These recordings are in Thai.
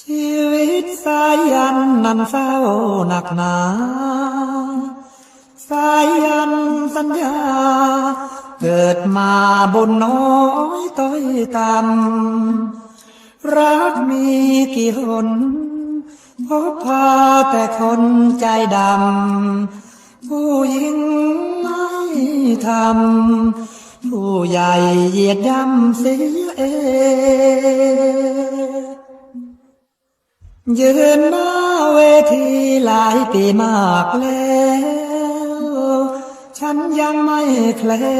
ชีวิตสายันนั้นเศร้าหนักหนา สายันสัญญา เกิดมาบนน้อยต้อยต่ำรักมีกี่หนพบพาแต่คนใจดำ ผู้หญิงไม่ทำ ผู้ใหญ่เหยียดย่ำเสียเอง ยืนหน้าเวทีหลายปีมากแล้ว ฉันยังไม่แคล้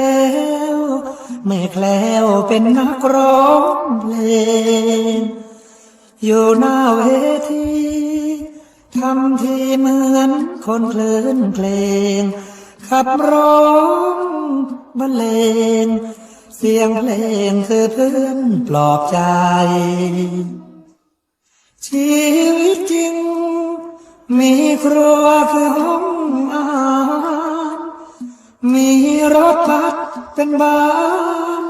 วไม่แคล้วเป็นนักร้องเพลง อยู่หน้าเวทีทำทีเหมือนคนเคลื่นเพลง ขับร้องบรรเลง เสียงเพลงคือเพื่อนปลอบใจ ชีวิตจริง มีครัวคือห้องอาหารมีรถบัสเป็นบ้าน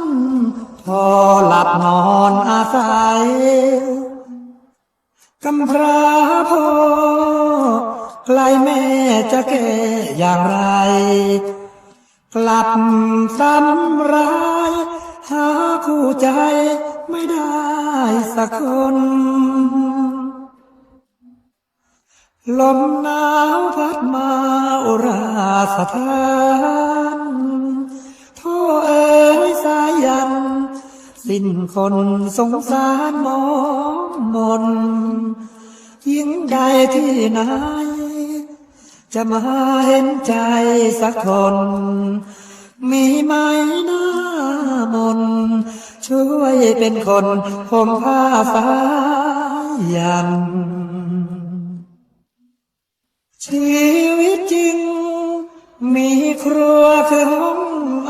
พอหลับนอนอาศัยกำพร้าพ่อใกล้แม่จะแก่อย่างไร กลับซ้ำร้ายหาคู่ใจไม่ได้สักคน ลมหนาวพัดมาอุราสถานโทเอ๋ยสายัน สิ้นคนสงสารมองมนยิ่งใดที่ไหน จะมาเห็นใจสักคน มีไหมหน้ามน ช่วยเป็นคนผมผ้าสายัน ชีวิตจริง มีครัวคือห้อง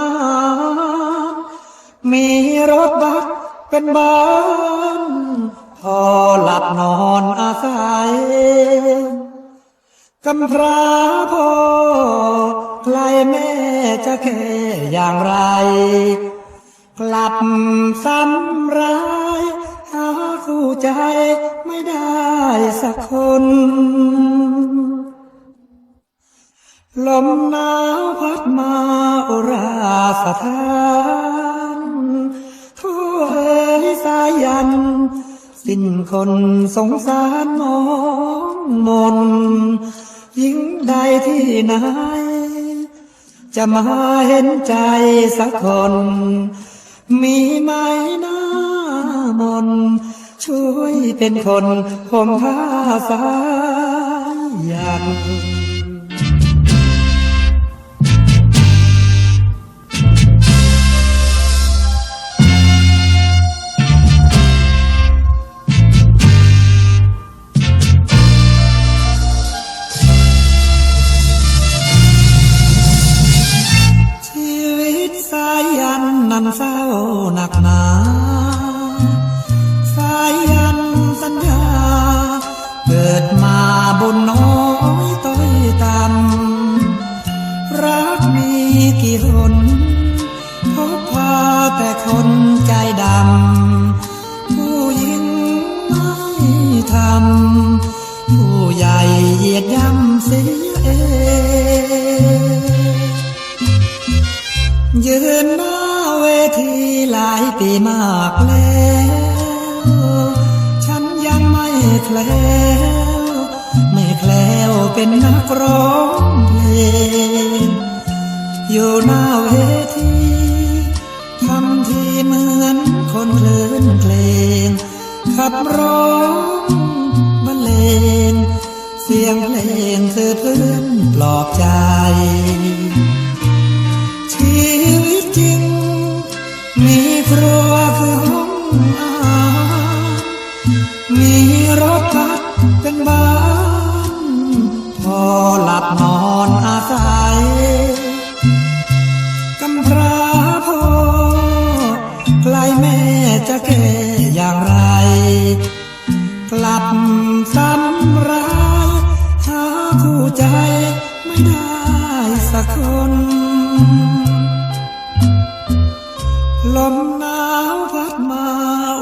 อาหารมีรถบัสเป็นบ้าน พอหลับนอนอาศัยกำพร้าพ่อใครแม่จะแค่อย่างไร กลับซ้ำร้ายหาคู่ใจไม่ได้สักคน ลมหนาวพัดมาอุราสถานทั่วเอ๋ยสายัน สิ้นคนสงสารมองมนยิ่งใดที่ไหนจะมาเห็นใจสักคน มีไหมหน้ามน ช่วยเป็นคนผมผ้าสายัน กี่หนพบพาแต่คนใจดำ ผู้หญิงไม่ทำ ผู้ใหญ่เหยียดย่ำเสียเองยืนหน้าเวทีหลายปีมากแล้ว ฉันยังไม่แคล้วไม่แคล้วเป็นนักร้องเพลง อยู่หน้าเวทีทำทีเหมือนคนคลื่นเพลง ขับร้องบรรเลง เสียงเพลงคือเพื่อนปลอบใจ ชีวิตจริง มีครัวคือห้องอาหารมีรถบัสเป็นบ้าน พอหลับนอนอาศัย แม่จะแก้อย่างไร กลับซ้ำร้ายหาคู่ใจไม่ได้สักคน ลมหนาวพัดมา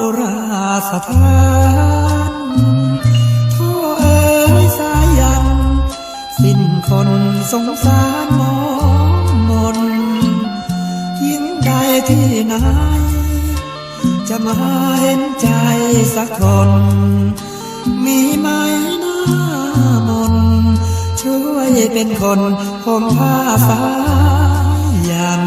อุราสถานท่อเอ๋ยสายัน สิ้นคนสงสารมองมนยิ่งใดที่ไหน จะมาเห็นใจสักคน มีไหมหน้ามนช่วยเป็นคนผมผ้าสายัน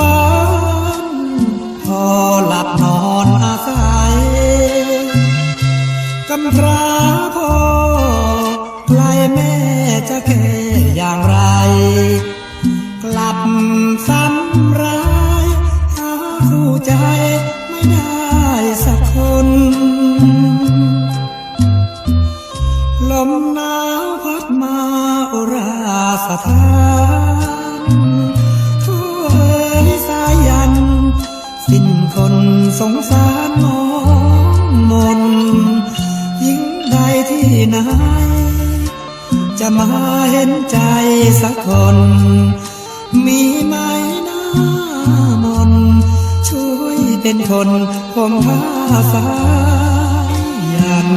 บ้านพอหลับนอนอาศัยกำพร้าพ่อไกลแม่จะแค่อย่างไร กลับซ้ำร้ายหาคู่ใจไม่ได้สักคนลมหนาวพัดมาอุราสถาน สงสารน้องมนยิ่งใดที่ไหนจะมาเห็นใจสักคน มีไหมหน้ามน ช่วยเป็นคนผมผ้าสายัน